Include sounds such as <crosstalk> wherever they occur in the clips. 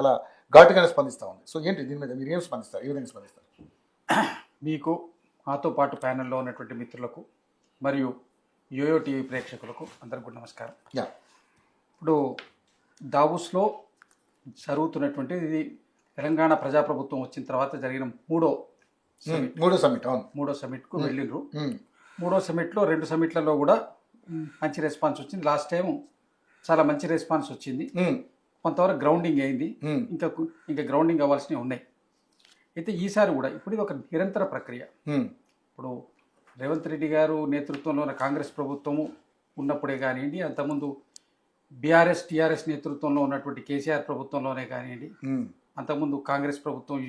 చాలా ఘాటుగానే స్పందిస్తూ ఉంది. సో ఏంటి దీని మీద మీరు ఏం స్పందిస్తారు? ఏ విధంగా స్పందిస్తారు? <coughs> మీకు మాతో పాటు ప్యానెల్లో ఉన్నటువంటి మిత్రులకు మరియు యోయో టీవీ ప్రేక్షకులకు అందరికీ కూడా నమస్కారం. యా. ఇప్పుడు దావుస్లో జరుగుతున్నటువంటి ఇది తెలంగాణ ప్రజాప్రభుత్వం వచ్చిన తర్వాత జరిగిన మూడో మూడో సమ్మిట్ అవును. మూడో సమిట్కు వెళ్ళిండ్రు. మూడో సమిట్లో రెండు సమిట్లలో కూడా మంచి రెస్పాన్స్ వచ్చింది. లాస్ట్ టైం చాలా మంచి రెస్పాన్స్ వచ్చింది. కొంతవరకు గ్రౌండింగ్ అయింది. ఇంకా ఇంకా గ్రౌండింగ్ అవ్వాల్సినవి ఉన్నాయి. అయితే ఈసారి కూడా ఇప్పుడు ఇది ఒక నిరంతర ప్రక్రియ. ఇప్పుడు రేవంత్ రెడ్డి గారు నేతృత్వంలో ఉన్న కాంగ్రెస్ ప్రభుత్వము ఉన్నప్పుడే కానివ్వండి అంతకుముందు బీఆర్ఎస్ టీఆర్ఎస్ నేతృత్వంలో ఉన్నటువంటి కేసీఆర్ ప్రభుత్వంలోనే కానివ్వండి అంతకుముందు కాంగ్రెస్ ప్రభుత్వం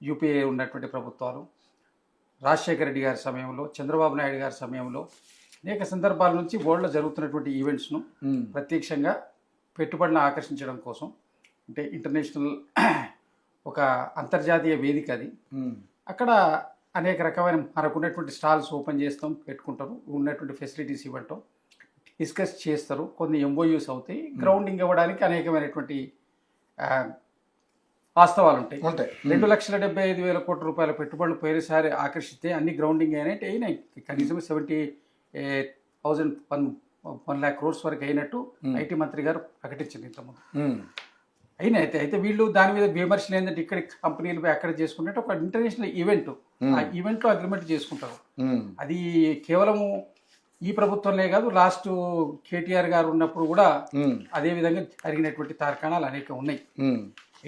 యూపీఏ ఉన్నటువంటి ప్రభుత్వాలు రాజశేఖర రెడ్డి గారి సమయంలో చంద్రబాబు నాయుడు గారి సమయంలో అనేక సందర్భాల నుంచి వరల్డ్లో జరుగుతున్నటువంటి ఈవెంట్స్ను ప్రత్యక్షంగా పెట్టుబడులను ఆకర్షించడం కోసం అంటే ఇంటర్నేషనల్ <clears throat> ఒక అంతర్జాతీయ వేదిక అది. అక్కడ అనేక రకమైన మనకు ఉన్నటువంటి స్టాల్స్ ఓపెన్ చేస్తాం పెట్టుకుంటారు ఉన్నటువంటి ఫెసిలిటీస్ ఇవ్వటం డిస్కస్ చేస్తారు. కొన్ని ఎంఓయూస్ అవుతాయి. గ్రౌండింగ్ ఇవ్వడానికి అనేకమైనటువంటి వాస్తవాలు ఉంటాయి. ఉంటాయి. రెండు లక్షల డెబ్బై ఐదు వేల కోట్ల రూపాయల పెట్టుబడులు పోయినసారి ఆకర్షిస్తే అన్ని గ్రౌండింగ్ అయినట్టు అయినాయి. కనీసం seventy thousand one one lakh crores వరకు అయినట్టు. ఐటీ మంత్రి గారు ప్రకటించింది ఇంతకుముందు. అయినా అయితే అయితే వీళ్ళు దాని మీద విమర్శలు ఏంటంటే ఇక్కడ కంపెనీలు అక్కడ చేసుకుంటే ఒక ఇంటర్నేషనల్ ఈవెంట్. ఆ ఈవెంట్లో అగ్రిమెంట్ చేసుకుంటారు. అది కేవలము ఈ ప్రభుత్వంలో కాదు లాస్ట్ కేటీఆర్ గారు ఉన్నప్పుడు కూడా అదే విధంగా జరిగినటువంటి తార్కాణాలు అనేక ఉన్నాయి.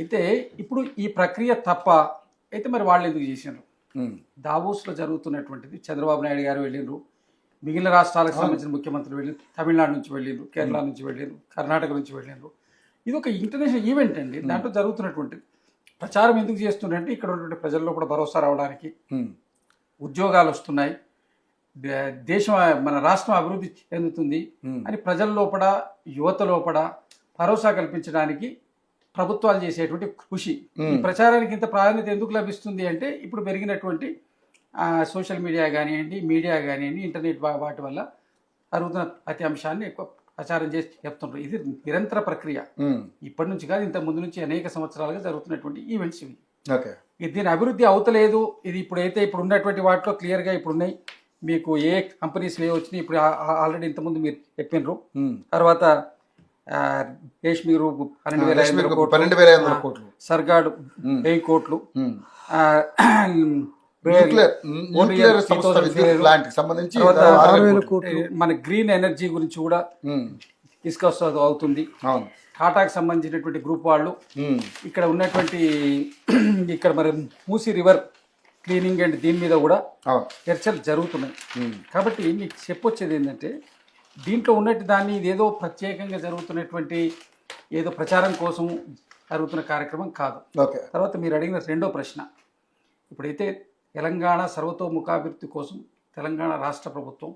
అయితే ఇప్పుడు ఈ ప్రక్రియ తప్ప అయితే మరి వాళ్ళు ఎందుకు చేసినారు? దావోస్లో జరుగుతున్నటువంటిది చంద్రబాబు నాయుడు గారు వెళ్ళిండ్రు. మిగిలిన రాష్ట్రాలకు సంబంధించిన ముఖ్యమంత్రులు వెళ్ళి తమిళనాడు నుంచి వెళ్ళిండ్రు కేరళ నుంచి వెళ్ళిండ్రు కర్ణాటక నుంచి వెళ్ళిండ్రు. ఇది ఒక ఇంటర్నేషనల్ ఈవెంట్ అండి. దాంట్లో జరుగుతున్నటువంటిది ప్రచారం ఎందుకు చేస్తుందంటే ఇక్కడ ఉన్నటువంటి ప్రజల్లో కూడా భరోసా రావడానికి ఉద్యోగాలు వస్తున్నాయి. దేశం మన రాష్ట్రం అభివృద్ధి చెందుతుంది అని ప్రజల లోపల యువత లోపల భరోసా కల్పించడానికి ప్రభుత్వాలు చేసేటువంటి కృషి. ఈ. ప్రచారానికి ఇంత ప్రాధాన్యత ఎందుకు లభిస్తుంది అంటే ఇప్పుడు పెరిగినటువంటి సోషల్ మీడియా కానివ్వండి మీడియా కానివ్వండి ఇంటర్నెట్ వాటి వల్ల జరుగుతున్న ప్రతి అంశాన్ని ఎక్కువ ప్రచారం చేసి చెప్తుంటారు ఇది నిరంతర ప్రక్రియ. ఇప్పటి నుంచి కాదు ఇంత ముందు నుంచి అనేక సంవత్సరాలుగా జరుగుతున్నటువంటి ఈవెంట్స్ ఇవి. ఓకే. దీని అభివృద్ధి అవుతలేదు. ఇది ఇప్పుడైతే ఇప్పుడు ఉన్నటువంటి వాటిలో క్లియర్గా ఇప్పుడు ఉన్నాయి మీకు ఏ కంపెనీస్ ఏ వచ్చినాయి ఇప్పుడు ఆల్రెడీ ఇంతకుముందు మీరు చెప్పినారు. తర్వాత రేష్మి గ్రూప్ పన్నెండు వేల ఐదు పన్నెండు వేల ఐదు కోట్లు. సర్గాడ్ వెయ్యి కోట్లు న్యూక్లియర్ న్యూక్లియర్ Oriel సంస్థ 3000 విద్యుత్ ప్లాంట్కి సంబంధించి తర్వాత ఆరు వేల ఆరు కోట్లు. మన గ్రీన్ ఎనర్జీ గురించి కూడా డిస్కస్ అవుతుంది. అవును. టాటాకి సంబంధించినటువంటి గ్రూప్ వాళ్ళు ఇక్కడ ఉన్నటువంటి <clears throat> ఇక్కడ మరి మూసి రివర్ క్లీనింగ్ అండ్ దీని మీద కూడా చర్చలు జరుగుతున్నాయి. కాబట్టి మీకు చెప్పొచ్చేది ఏంటంటే దీంట్లో ఉన్నట్టు దాన్ని ఇదేదో ప్రత్యేకంగా జరుగుతున్నటువంటి ఏదో ప్రచారం కోసం జరుగుతున్న కార్యక్రమం కాదు. ఓకే. తర్వాత మీరు అడిగిన రెండో ప్రశ్న ఇప్పుడైతే తెలంగాణ సర్వతోముఖాభివృద్ధి కోసం తెలంగాణ రాష్ట్ర ప్రభుత్వం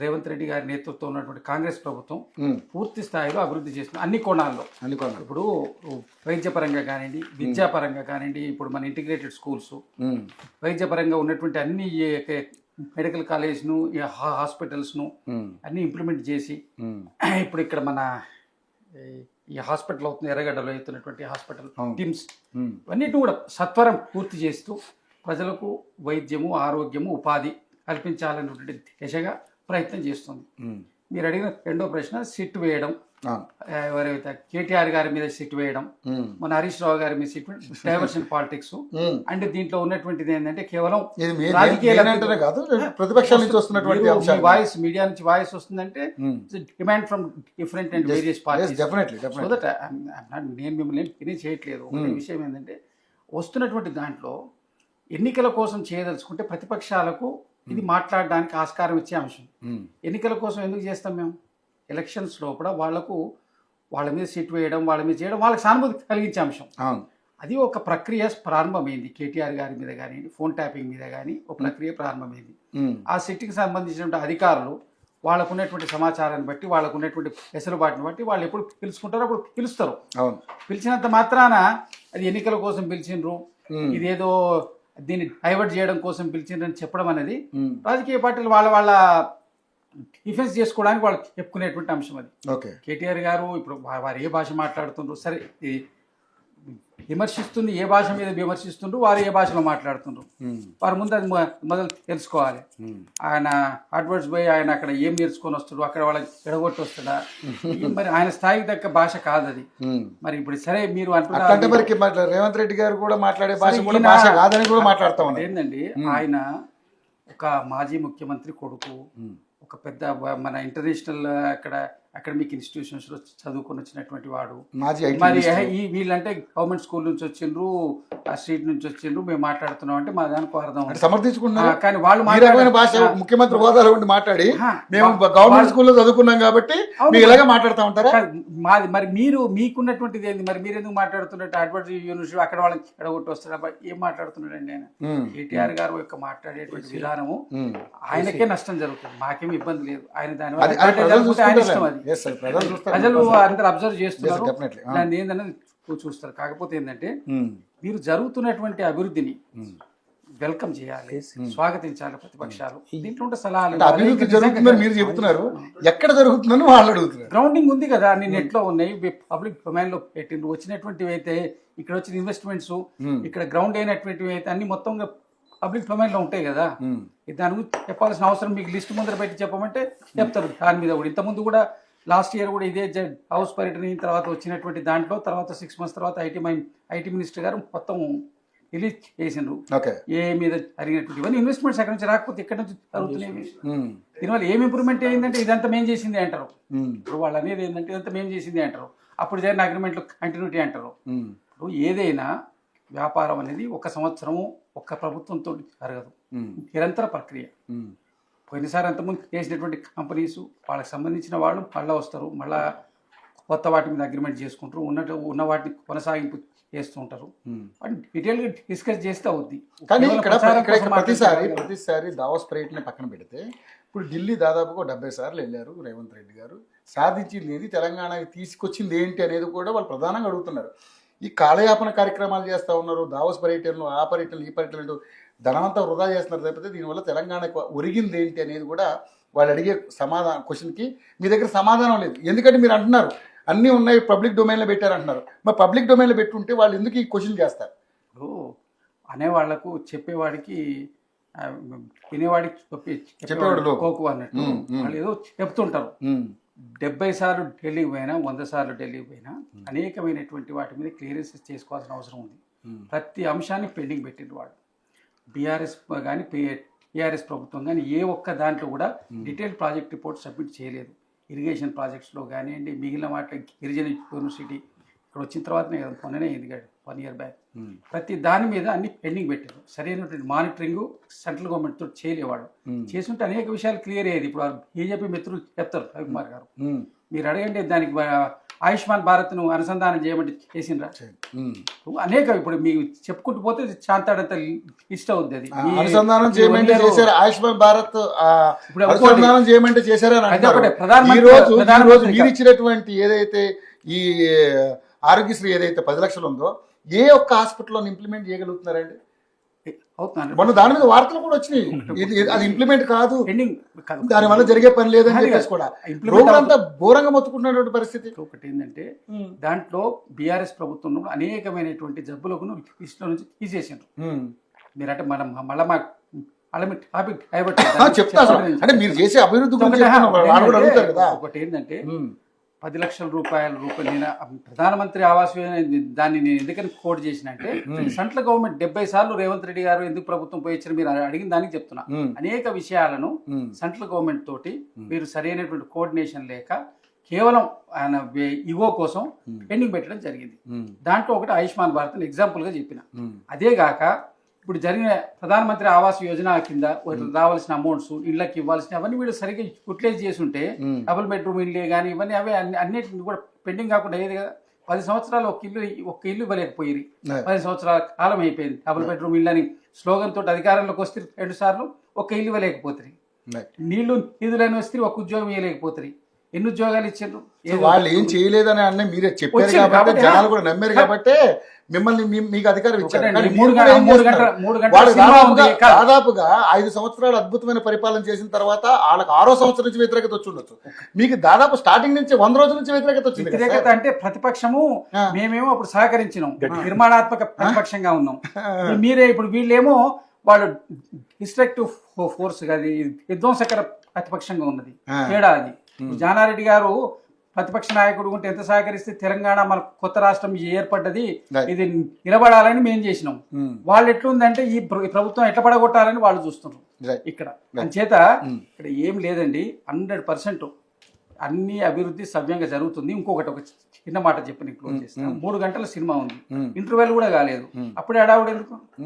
రేవంత్ రెడ్డి గారి నేతృత్వం ఉన్నటువంటి కాంగ్రెస్ ప్రభుత్వం పూర్తి స్థాయిలో అభివృద్ధి చేస్తుంది అన్ని కోణాల్లో. అనుకోండి ఇప్పుడు వైద్యపరంగా కానివ్వండి విద్యాపరంగా కానివ్వండి ఇప్పుడు మన ఇంటిగ్రేటెడ్ స్కూల్స్ వైద్యపరంగా ఉన్నటువంటి అన్ని మెడికల్ కాలేజ్ను హాస్పిటల్స్ను అన్ని ఇంప్లిమెంట్ చేసి <clears throat> ఇప్పుడు ఇక్కడ మన ఈ- హాస్పిటల్ అవుతుంది ఎర్రగడ్డలో అవుతున్నటువంటి హాస్పిటల్. టిమ్స్ ఉమ్, ఇవన్నిటిని కూడా సత్వరం పూర్తి చేస్తూ ప్రజలకు వైద్యము ఆరోగ్యము ఉపాధి కల్పించాలనేటువంటి దిశగా ప్రయత్నం చేస్తుంది. మీరు అడిగిన రెండో ప్రశ్న సిట్ వేయడం. ఎవరైతే కేటీఆర్ గారి మీద సిట్ వేయడం మన హరీష్ రావు గారి మీద సిట్ డైవర్షన్ <laughs> పాలిటిక్స్. అంటే దీంట్లో ఉన్నటువంటిది ఏంటంటే కేవలం ఇది కాదు ప్రతిపక్షాల నుంచి వస్తున్నటువంటి వాయిస్ మీడియా నుంచి వాయిస్ వస్తుందంటే demand from different and various parties so that నేను మిమ్మల్ని ఫినిష్ చేయట్లేదు. విషయం ఏంటంటే వస్తున్నటువంటి దాంట్లో ఎన్నికల కోసం చేయదలుచుకుంటే ప్రతిపక్షాలకు ఇది మాట్లాడడానికి ఆస్కారం ఇచ్చే అంశం. ఎన్నికల కోసం ఎందుకు చేస్తాం మేము? ఎలక్షన్స్ లోపల వాళ్ళకు వాళ్ళ మీద సీట్ వేయడం వాళ్ళ మీద చేయడం వాళ్ళకి సానుభూతి కలిగించే అంశం. అది ఒక ప్రక్రియ ప్రారంభమైంది. కేటీఆర్ గారి మీద కానీ ఫోన్ ట్యాపింగ్ మీద కానీ ఒక ప్రక్రియ ప్రారంభమైంది. ఆ సిట్టికి సంబంధించినటువంటి అధికారులు వాళ్ళకు ఉన్నటువంటి సమాచారాన్ని బట్టి వాళ్ళకు ఉన్నటువంటి వెసులుబాటుని బట్టి వాళ్ళు ఎప్పుడు పిలుచుకుంటారో అప్పుడు పిలుస్తారు. పిలిచినంత మాత్రాన అది ఎన్నికల కోసం పిలిచిండ్రు. ఉమ్, ఇదేదో దీన్ని డైవర్ట్ చేయడం కోసం పిలిచిండ్రు అని చెప్పడం అనేది రాజకీయ పార్టీలు వాళ్ళ వాళ్ళ డిఫెన్స్ చేసుకోవడానికి వాళ్ళు చెప్పుకునేటువంటి అంశం అది. ఓకే. కేటీఆర్ గారు ఇప్పుడు వారు ఏ భాష మాట్లాడుతుండ్రు? సరే విమర్శిస్తుంది ఏ భాష మీద విమర్శిస్తుండ్రు వారు ఏ భాషలో మాట్లాడుతుండ్రు. వారు ముందు అది మొదలు తెలుసుకోవాలి. ఆయన అడ్వర్డ్స్ పోయి ఆయన అక్కడ ఏం నేర్చుకొని వస్తాడు అక్కడ వాళ్ళకి ఎడగొట్టి వస్తాడా మరి ఆయన స్థాయికి తగ్గ భాష కాదు అది. మరి ఇప్పుడు సరే మీరు అంటున్నారు రేవంత్ రెడ్డి గారు కూడా మాట్లాడే భాష కూడా భాష కాదని కూడా మాట్లాడుతా ఉన్నారు. ఏంటండి ఆయన ఒక మాజీ ముఖ్యమంత్రి కొడుకు ఒక పెద్ద మన ఇంటర్నేషనల్ అక్కడ అకాడమిక్ ఇన్స్టిట్యూషన్స్లో చదువుకొని వచ్చినటువంటి వాడు. మరి. ఈ వీళ్ళంటే గవర్నమెంట్ స్కూల్ నుంచి వచ్చిండ్రు ఆ స్ట్రీట్ నుంచి వచ్చిండ్రు మేము మాట్లాడుతున్నాం అంటే మా దానికి అర్థం ఆ, కానీ వాళ్ళు రకమైన భాష ముఖ్యమంత్రి హోదాలో ఉండి మాట్లాడి మేము గవర్నమెంట్ స్కూల్లో చదువుకున్నాం కాబట్టి ఇలాగే మాట్లాడుతూ ఉంటారా? మాది మరి మీరు మీకున్నటువంటిది ఏంది? మరి మీరు ఎందుకు మాట్లాడుతున్నట్టు అడ్వర్టైజ్ యూనివర్సిటీ అక్కడ వాళ్ళకి ఎడగొట్టి వస్తాడు ఏం మాట్లాడుతున్నాడండి ఆయన? కేటీఆర్ గారు యొక్క మాట్లాడేటువంటి విధానము. ఆయనకే నష్టం జరుగుతుంది. మాకేం ఇబ్బంది లేదు. ఆయన ఆయన ఇష్టం అది. ప్రజలు అందరు అబ్జర్వ్ చేస్తున్నారు. దాన్ని చూస్తారు. కాకపోతే ఏంటంటే ఉమ్, మీరు జరుగుతున్నటువంటి అభివృద్ధిని. వెల్కమ్ చేయాలి స్వాగతించాలి ప్రతిపక్షాలు. దీంట్లో ఉంటే సలహాలు అభివృద్ధి జరుగుతుందని మీరు చెప్తున్నారు ఎక్కడ జరుగుతుందని వాళ్ళు అడుగుతున్నారు. గ్రౌండింగ్ ఉంది కదా అన్ని నెట్లో ఉన్నాయి. పబ్లిక్ డొమైన్లో పెట్టిండ్రు. వచ్చినటువంటివి అయితే ఇక్కడ వచ్చిన ఇన్వెస్ట్మెంట్స్ ఇక్కడ గ్రౌండ్ అయినటువంటివి అయితే అన్ని మొత్తం పబ్లిక్ డొమైన్లో ఉంటాయి కదా. దాని గురించి చెప్పాల్సిన అవసరం మీకు లిస్ట్ ముందర పెట్టి చెప్పమంటే చెప్తారు. దాని మీద కూడా ఇంతకుముందు కూడా లాస్ట్ ఇయర్ కూడా ఇదే హౌస్ పర్యటన అయిన తర్వాత వచ్చినటువంటి దాంట్లో తర్వాత సిక్స్ మంత్స్ తర్వాత ఐటీ మై ఐటీ మినిస్టర్ గారు మొత్తం రిలీజ్ చేసిండ్రు. ఓకే. ఏ మీద జరిగినటువంటి ఇవన్నీ ఇన్వెస్ట్మెంట్స్ అక్కడి నుంచి రాకపోతే ఎక్కడి నుంచి జరుగుతున్నాయి. ఉమ్, దీనివల్ల ఏం ఇంప్రూవ్మెంట్ అయిందంటే ఇదంతా మేం చేసింది అంటారు. ఉమ్, ఇప్పుడు వాళ్ళు అనేది ఏంటంటే ఇదంతా మేం చేసింది అంటారు. అప్పుడు జరిగిన అగ్రిమెంట్లు కంటిన్యూటీ అంటారు. ఉమ్, ఇప్పుడు ఏదైనా వ్యాపారం అనేది ఒక సంవత్సరము ఒక్క ప్రభుత్వంతో జరగదు. నిరంతర ప్రక్రియ. పోయినసారి అంతకుముందు చేసినటువంటి కంపెనీస్ వాళ్ళకి సంబంధించిన వాళ్ళు మళ్ళీ వస్తారు మళ్ళా కొత్త వాటి మీద అగ్రిమెంట్ చేసుకుంటారు ఉన్నట్టు ఉన్న వాటిని కొనసాగింపు చేస్తూ ఉంటారు. డీటెయిల్గా డిస్కస్ చేస్తే అవుద్ది. కానీ ఇక్కడ ప్రతిసారి ప్రతిసారి దావోస్ పర్యటన పక్కన పెడితే ఇప్పుడు ఢిల్లీ దాదాపుగా డెబ్బై సార్లు వెళ్ళారు రేవంత్ రెడ్డి గారు. సాధించింది ఏది? తెలంగాణకి తీసుకొచ్చింది ఏంటి అనేది కూడా వాళ్ళు ప్రధానంగా అడుగుతున్నారు. ఈ కాలయాపన కార్యక్రమాలు చేస్తూ ఉన్నారు దావోస్ పర్యటనలు ఆ పర్యటనలు ఈ పర్యటనలు ధనవంతా వృధా చేస్తున్నారు తప్పితే దీనివల్ల తెలంగాణకు ఒరిగింది ఏంటి అనేది కూడా వాళ్ళు అడిగే సమాధానం క్వశ్చన్కి మీ దగ్గర సమాధానం లేదు. ఎందుకంటే మీరు అంటున్నారు అన్నీ ఉన్నాయి పబ్లిక్ డొమైన్లో పెట్టారు అంటున్నారు మరి పబ్లిక్ డొమైన్లో పెట్టుంటే వాళ్ళు ఎందుకు ఈ క్వశ్చన్ చేస్తారు? ఇప్పుడు అనేవాళ్ళకు చెప్పేవాడికి వినేవాడికి చెప్పే చెప్పేవాడు. కోకు అన్నట్టు. వాళ్ళు ఏదో చెప్తుంటారు. డెబ్బై సార్లు ఢిల్లీకి పోయినా వంద సార్లు ఢిల్లీకి పోయినా అనేకమైనటువంటి వాటి మీద క్లియరెన్స్ చేసుకోవాల్సిన అవసరం ఉంది. ప్రతి అంశాన్ని పెండింగ్ పెట్టిండ్రు వాడు బీఆర్ఎస్ కానీ టీఆర్ఎస్ ప్రభుత్వం కానీ ఏ ఒక్క దాంట్లో కూడా డీటెయిల్ ప్రాజెక్ట్ రిపోర్ట్ సబ్మిట్ చేయలేదు. ఇరిగేషన్ ప్రాజెక్ట్స్లో కానివ్వండి మిగిలిన వాటి గిరిజన యూనివర్సిటీ ఇక్కడ వచ్చిన తర్వాతనే కదా మొన్ననే అయింది కదా వన్ ఇయర్ బ్యాక్. ప్రతి దాని మీద అన్ని పెండింగ్ పెట్టారు. సరైనటువంటి మానిటరింగ్ సెంట్రల్ గవర్నమెంట్ తోటి చేయలేవాడు చేసుంటే అనేక విషయాలు క్లియర్ అయ్యేది. ఇప్పుడు బీజేపీ మిత్రులు చెప్తారు రవికుమార్ గారు. మీరు అడగండి దానికి ఆయుష్మాన్ భారత్ను అనుసంధానం చేయమంటే చేసిండ్రా. అనేక ఇప్పుడు మీకు చెప్పుకుంటూ పోతే చాంతాడంత లిస్ట్ అవుద్ది అది అనుసంధానం చేయమంటే. చేశారు ఆయుష్మాన్ భారత్ ఇప్పుడు అనుసంధానం చేయమంటే చేశారని ఒకటే, ప్రధానమంత్రి- మీరు. ఇచ్చినటువంటి ఏదైతే ఈ ఆరోగ్యశ్రీ ఏదైతే పది లక్షలు ఉందో ఏ ఒక్క హాస్పిటల్లో ఇంప్లిమెంట్ చేయగలుగుతున్నారండి అవుతున్నాను. మొన్న దాని మీద వార్తలు కూడా వచ్చినాయి. <laughs> అది ఇంప్లిమెంట్ కాదు. కాదు. దాని వల్ల జరిగే పని లేదని చెప్పేసి కూడా. రోగులంతా ఘోరంగా మొత్తుకుంటున్నటువంటి పరిస్థితి. ఒకటి ఏంటంటే దాంట్లో బీఆర్ఎస్ ప్రభుత్వంలో అనేకమైనటువంటి జబ్బులకు లిస్టులో నుంచి తీసేసిండ్రు. ఉమ్. మీరంటే మనం మళ్ళీ మా టాపిక్ డైవర్ట్ చెప్తా. అంటే మీరు చేసే అభివృద్ధి ఒకటి ఏంటంటే. పది లక్షల రూపాయల రూపాయలు నేను ప్రధానమంత్రి ఆవాస్ యోజన దాన్ని నేను ఎందుకని కోడ్ చేసిన అంటే సెంట్రల్ గవర్నమెంట్ డెబ్బై సార్లు రేవంత్ రెడ్డి గారు ఎందుకు ప్రభుత్వం పోయి ఇచ్చారు మీరు అడిగిన దానికి చెప్తున్నా. అనేక విషయాలను. సెంట్రల్ గవర్నమెంట్ తోటి మీరు సరైనటువంటి కోఆర్డినేషన్ లేక కేవలం ఆయన ఇగో కోసం పెండింగ్ పెట్టడం జరిగింది. దాంట్లో ఒకటి ఆయుష్మాన్ భారత్ అని ఎగ్జాంపుల్గా చెప్పిన ఉమ్. ఇప్పుడు జరిగిన ప్రధానమంత్రి ఆవాస్ యోజన కింద రావాల్సిన అమౌంట్స్ ఇళ్ళకి ఇవ్వాల్సిన అవన్నీ వీళ్ళు సరిగ్గా యూటిలైజ్ చేసి ఉంటే. డబుల్ బెడ్రూమ్ ఇల్లే కానీ ఇవన్నీ అవే అన్ని అన్నిటిని కూడా పెండింగ్ కాకుండా అయ్యేది కదా. పది సంవత్సరాలు ఒక ఇల్లు ఒక ఇల్లు ఇవ్వలేకపోయి. పది సంవత్సరాల కాలం అయిపోయింది. డబుల్ బెడ్రూమ్ ఇల్లు అని స్లోగన్ తోటి అధికారంలోకి వస్తే రెండు సార్లు ఒక ఇల్లు ఇవ్వలేకపోతుంది. నీళ్ళు నిధులని వస్తే ఒక ఉద్యోగం ఇవ్వలేకపోతుంది ఎన్ని ఉద్యోగాలు ఇచ్చిండ్రు? ఏదో వాళ్ళు ఏం చేయలేదని అన్న మీరే చెప్పారు కాబట్టి జనాలు కూడా నమ్మారు కాబట్టి మిమ్మల్ని మీకు అధికారం ఇచ్చారు. కానీ దాదాపుగా ఐదు సంవత్సరాలు అద్భుతమైన పరిపాలన చేసిన తర్వాత వాళ్ళకి ఆరో సంవత్సరం నుంచి వ్యతిరేకత వచ్చి ఉండొచ్చు. మీకు దాదాపు స్టార్టింగ్ నుంచి వంద రోజుల నుంచి వ్యతిరేకత వచ్చింది వ్యతిరేకత. అంటే ప్రతిపక్షము. మేమేమో అప్పుడు సహకరించినాం. నిర్మాణాత్మక ప్రతిపక్షంగా ఉన్నాం. మీరే ఇప్పుడు వీళ్ళేమో వాళ్ళు డిస్ట్రక్టివ్ ఫోర్స్ అది విధ్వంసకర ప్రతిపక్షంగా ఉన్నది. తేడా అది. జానారెడ్డి గారు ప్రతిపక్ష నాయకుడు ఉంటే ఎంత సహకరిస్తే తెలంగాణ మన కొత్త రాష్ట్రం ఏర్పడ్డది. ఇది నిలబడాలని మేము చేసినాం. వాళ్ళు ఎట్లుందంటే ఈ ప్ర- ఈ ప్రభుత్వం ఎట్లా పడగొట్టాలని వాళ్ళు చూస్తున్నారు. ఇక్కడ. ఉమ్. ఇక్కడ ఏం లేదండి హండ్రెడ్ పర్సెంట్ అన్ని అభివృద్ధి సవ్యంగా జరుగుతుంది. ఇంకొకటి ఒక చిన్న మాట చెప్పి నేను క్లోజ్ చేస్తాను మూడు గంటల సినిమా ఉంది. ఇంటర్వెల్ కూడా కాలేదు. అప్పుడే అడావుడు ఎందుకు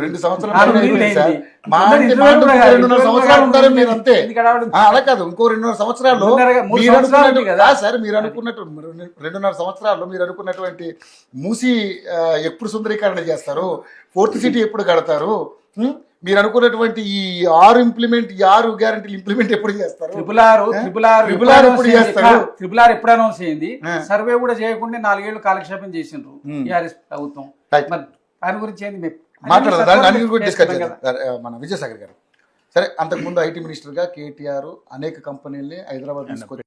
రెండు సంవత్సరాలు సంవత్సరాలు. మీరు. అంతే అలా కాదు. ఇంకో రెండున్నర సంవత్సరాలు మీరు సంవత్సరాలు అనుకున్నట్టు ఉంది కదా. కాదు సార్ మీరు అనుకున్నట్టు రెండున్నర సంవత్సరాల్లో మీరు అనుకున్నటువంటి మూసి ఎప్పుడు సుందరీకరణ చేస్తారు? ఫోర్త్ సిటీ ఎప్పుడు కడతారు? మీరు అనుకున్నటువంటి ఈ ఆరు ఇంప్లిమెంట్ ఈ ఆరు గ్యారంటీలు ఇంప్లిమెంట్ ఎప్పుడు చేస్తారు? Triple R triple R triple R ఎప్పుడు చేస్తారు? ట్రిపుల్ ఆర్ ఎప్పుడు అనౌన్స్ అయింది ఆ. సర్వే కూడా చేయకుండా నాలుగేళ్ళు కాలక్షేపం చేసిండ్రు టీఆర్ఎస్ ప్రభుత్వం. దాని గురించి ఏంది మేము- మాట్లాడదాం మన విజయసాగర్ గారు. సరే అంతకుముందు ఐటీ మినిస్టర్గా కేటీఆర్ అనేక కంపెనీల్ని హైదరాబాద్ తీసుకొచ్చి